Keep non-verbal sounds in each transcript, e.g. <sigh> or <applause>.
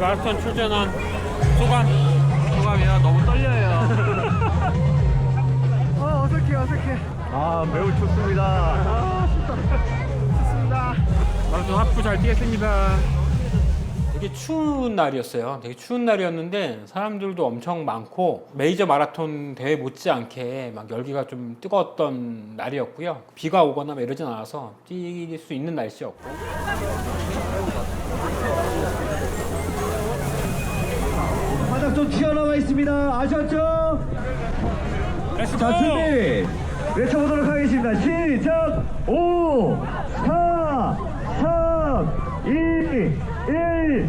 마라톤 출전한 소감. 소감이요? 너무 떨려요. <laughs> 어 어색해 어색해 아, 매우 춥습니다. 아, 좋습니다 마라톤 하프 잘 뛰겠습니다. 되게 추운 날이었어요. 되게 추운 날이었는데 사람들도 엄청 많고 메이저 마라톤 대회 못지않게 막 열기가 좀 뜨거웠던 날이었고요. 비가 오거나 막 이러진 않아서 뛸 수 있는 날씨였고 있습니다. 아셨죠? 자, 준비! 외쳐보도록 하겠습니다. 시작! 5, 4, 3, 2, 1,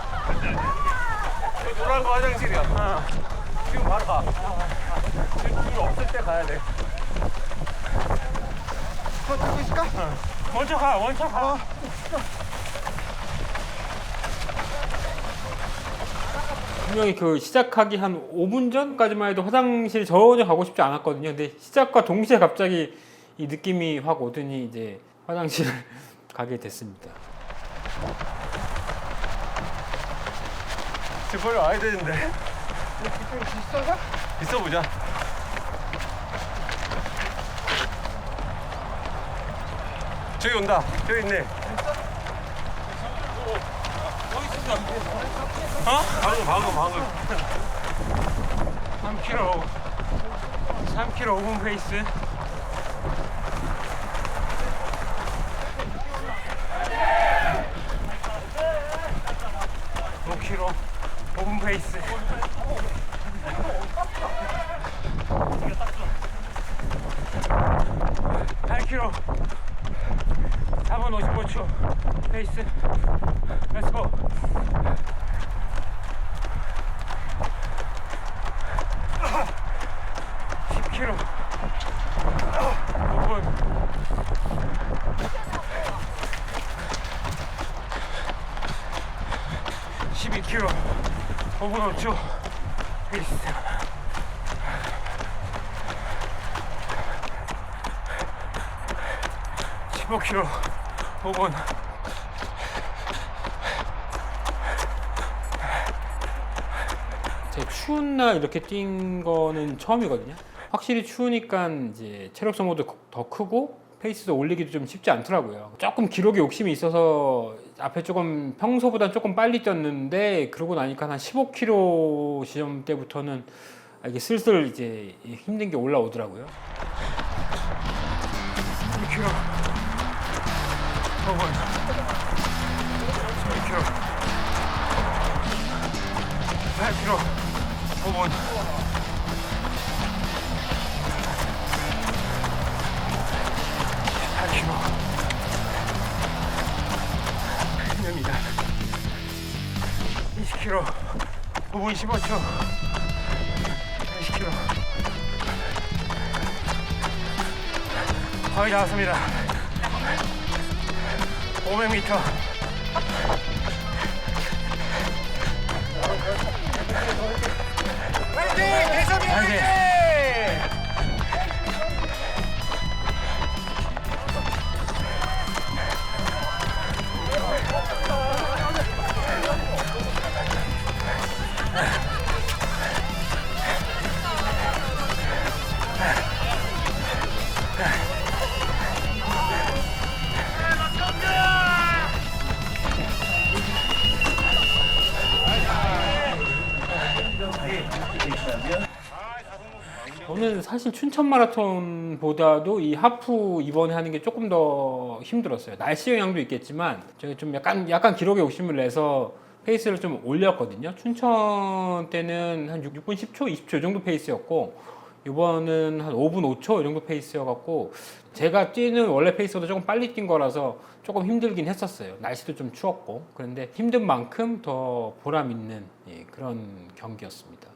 저 노란 거 화장실이야. 지금 바로 가. 지금 줄 없을 때 가야 돼. 그거 들고 있을까? 먼저 가, 먼저 가. 분명히 그 시작하기 한 5분 전까지만 해도 화장실 전혀 가고 싶지 않았거든요. 근데 시작과 동시에 갑자기 이 느낌이 확 오더니 이제 화장실을 <laughs> 가게 됐습니다. 지금 빨리 와야 되는데. 비싸가? 있어 보자. 저기 온다. 저기 있네. 어? 방금 방금 방금. 3km, 3km 5분 페이스.5 k m 5분 페이스. (8 k m 4분 55초) 페이스. 렛츠고. 10km 5분 십이 k m 5분 5초 페이스 십오 k m 5분 제가 추운 날 이렇게 뛴 거는 처음이거든요. 확실히 추우니까 이제 체력 소모도 더 크고 페이스도 올리기도 좀 쉽지 않더라고요. 조금 기록에 욕심이 있어서 앞에 조금 평소보다 조금 빨리 뛰었는데 그러고 나니까 한 15km 지점 때부터는 아, 이게 슬슬 이제 힘든 게 올라오더라고요. 1km 5분 1km 8km 5분 20km 5분 15초 20km 거의 다 왔습니다. 500m 저는 사실 춘천 마라톤보다도 이 하프 이번에 하는 게 조금 더 힘들었어요. 날씨 영향도 있겠지만 제가 좀 약간 약간 기록에 욕심을 내서 페이스를 좀 올렸거든요. 춘천 때는 한 6, 분 10초, 20초 정도 페이스였고 이번은 한 5분 5초 이 정도 페이스여갖고 제가 뛰는 원래 페이스보다 조금 빨리 뛴 거라서 조금 힘들긴 했었어요. 날씨도 좀 추웠고 그런데 힘든 만큼 더 보람 있는 예, 그런 경기였습니다.